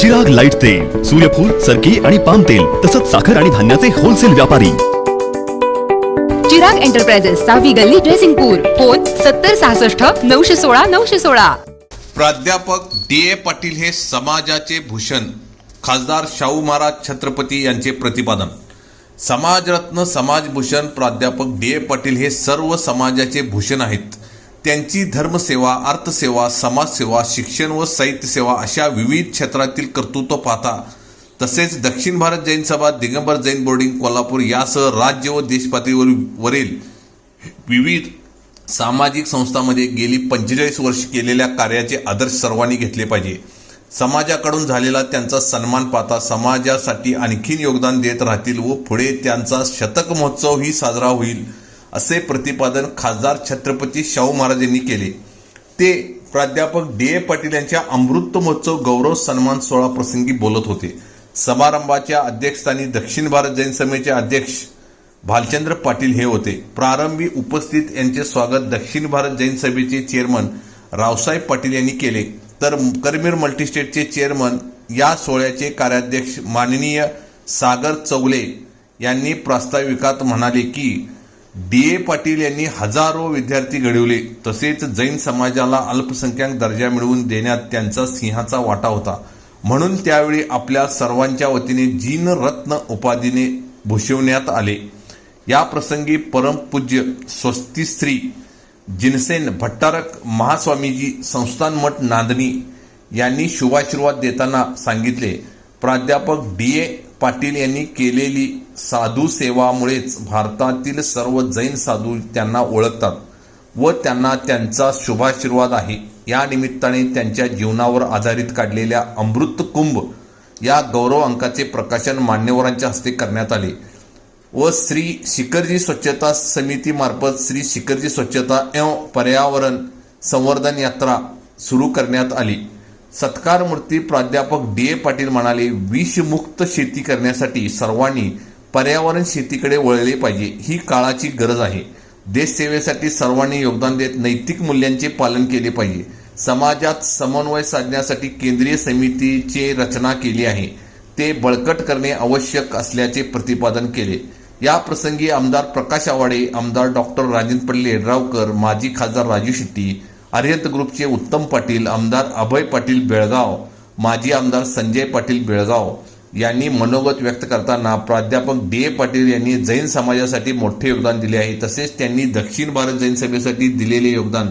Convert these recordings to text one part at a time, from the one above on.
Sugar light तेल सूर्यफूल सरकी आणि पाम तेल तसंच साखर आणि धान्याचे होलसेल व्यापारी. चिराग एंटरप्राइजेस सहावी गल्ली ड्रेसिंगपूर फोन सत्तर सहासष्ट नऊशे सोळा नऊशे सोळा. प्राध्यापक डी ए पाटील हे समाजाचे भूषण खासदार शाहू महाराज छत्रपती यांचे प्रतिपादन. समाजरत्न समाजभूषण प्राध्यापक डी ए पाटील हे सर्व समाजाचे भूषण आहेत. त्यांची धर्मसेवा अर्थसेवा समाजसेवा शिक्षण व साहित्य सेवा अशा विविध क्षेत्रातील कर्तृत्व पाहता तसेच दक्षिण भारत जैन सभा दिगंबर जैन बोर्डिंग कोल्हापूर यासह राज्य व देशपातळीवर वरील विविध सामाजिक संस्थांमध्ये गेली पंचेचाळीस वर्ष केलेल्या कार्याचे आदर्श सर्वांनी घेतले पाहिजे. समाजाकडून झालेला त्यांचा सन्मान पाहता समाजासाठी आणखीन योगदान देत राहतील व पुढे त्यांचा शतक महोत्सवही साजरा होईल. असे प्रतिपादन खासदार छत्रपती शाहू महाराज यांनी केले. ते प्राध्यापक डी ए पाटील यांच्या अमृत महोत्सव गौरव सन्मान सोहळा प्रसंगी बोलत होते. समारंभाच्या अध्यक्षस्थानी दक्षिण भारत जैन सभेचे अध्यक्ष भालचंद्र पाटील हे होते. प्रारंभी उपस्थित यांचे स्वागत दक्षिण भारत जैन सभेचे चेअरमन रावसाहेब पाटील यांनी केले. तर करमीर मल्टीस्टेटचे चेअरमन या सोहळ्याचे कार्याध्यक्ष माननीय सागर चौले यांनी प्रास्ताविकात म्हणाले की डी ए. पाटील यांनी हजारो विद्यार्थी घडवले. तसेच जैन समाजाला अल्पसंख्याक दर्जा मिळवून देण्यात त्यांचा सिंहाचा वाटा होता. म्हणून त्यावेळी आपल्या सर्वांच्या वतीने जीन रत्न उपाधीने भूषवण्यात आले. या प्रसंगी परमपूज्य स्वस्तिश्री जिनसेन भट्टारक महास्वामीजी संस्थान मठ नांदणी यांनी शुभाशीर्वाद देताना सांगितले. प्राध्यापक डी ए. पाटील यांनी केलेली साधू सेवामुळेच भारतातील सर्व जैन साधू त्यांना ओळखतात व त्यांना त्यांचा शुभाशीर्वाद आहे. या निमित्ताने त्यांच्या जीवनावर आधारित काढलेल्या अमृत कुंभ या गौरव अंकाचे प्रकाशन मान्यवरांच्या हस्ते करण्यात आले व श्री शिखरजी स्वच्छता समितीमार्फत श्री शिखरजी स्वच्छता एवं पर्यावरण संवर्धन यात्रा सुरू करण्यात आली. सत्कार मूर्ती प्राध्यापक डी ए पाटील म्हणाले विषमुक्त शेती करण्यासाठी सर्वांनी पर्यावरण शेतीकडे वळले पाहिजे ही काळाची गरज आहे. देशसेवेसाठी सर्वांनी योगदान देत नैतिक मूल्यांचे पालन केले पाहिजे. समाजात समन्वय साधण्यासाठी केंद्रीय समितीची रचना केली आहे. ते बळकट करणे आवश्यक असल्याचे प्रतिपादन केले. या प्रसंगी आमदार प्रकाश आवाडे आमदार डॉक्टर राजेंद्र पल्ले येड्रावकर माजी खासदार राजू शेट्टी आर्यत ग्रुपचे उत्तम पाटील आमदार अभय पाटील बेळगाव माजी आमदार संजय पाटील बेळगाव यांनी मनोगत व्यक्त करताना प्राध्यापक डी ए पाटील यांनी जैन समाजासाठी मोठे योगदान दिले आहे. तसेच त्यांनी दक्षिण भारत जैन सभेसाठी दिलेले योगदान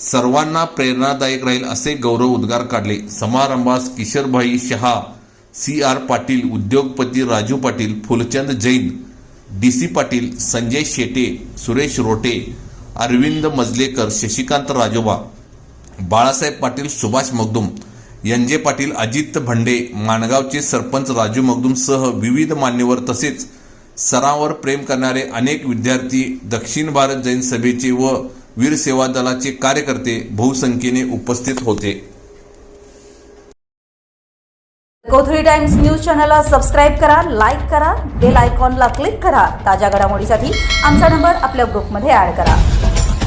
सर्वांना प्रेरणादायक राहील असे गौरव उद्गार काढले. समारंभास किशोरभाई शहा सी आर पाटील उद्योगपती राजू पाटील फुलचंद जैन डी सी पाटील संजय शेटे सुरेश रोटे अरविंद मजलेकर शशिकांत राजोबा बाळासाहेब पाटील सुभाष मगदुम यंजे पाटील अजित भंडे माणगावचे सरपंच राजू मगदुम सह विविध मान्यवर तसेच सरावर प्रेम करणारे अनेक विद्यार्थी दक्षिण भारत जैन सभेचे व वीर सेवा दलाचे कार्यकर्ते बहुसंख्येने उपस्थित होते. कोथळी टाइम्स न्यूज चॅनलला सबस्क्राईब करा लाईक करा बेल आयकॉनला क्लिक करा. ताज्या घडामोडीसाठी आमचा नंबर आपल्या ग्रुपमध्ये ऍड करा.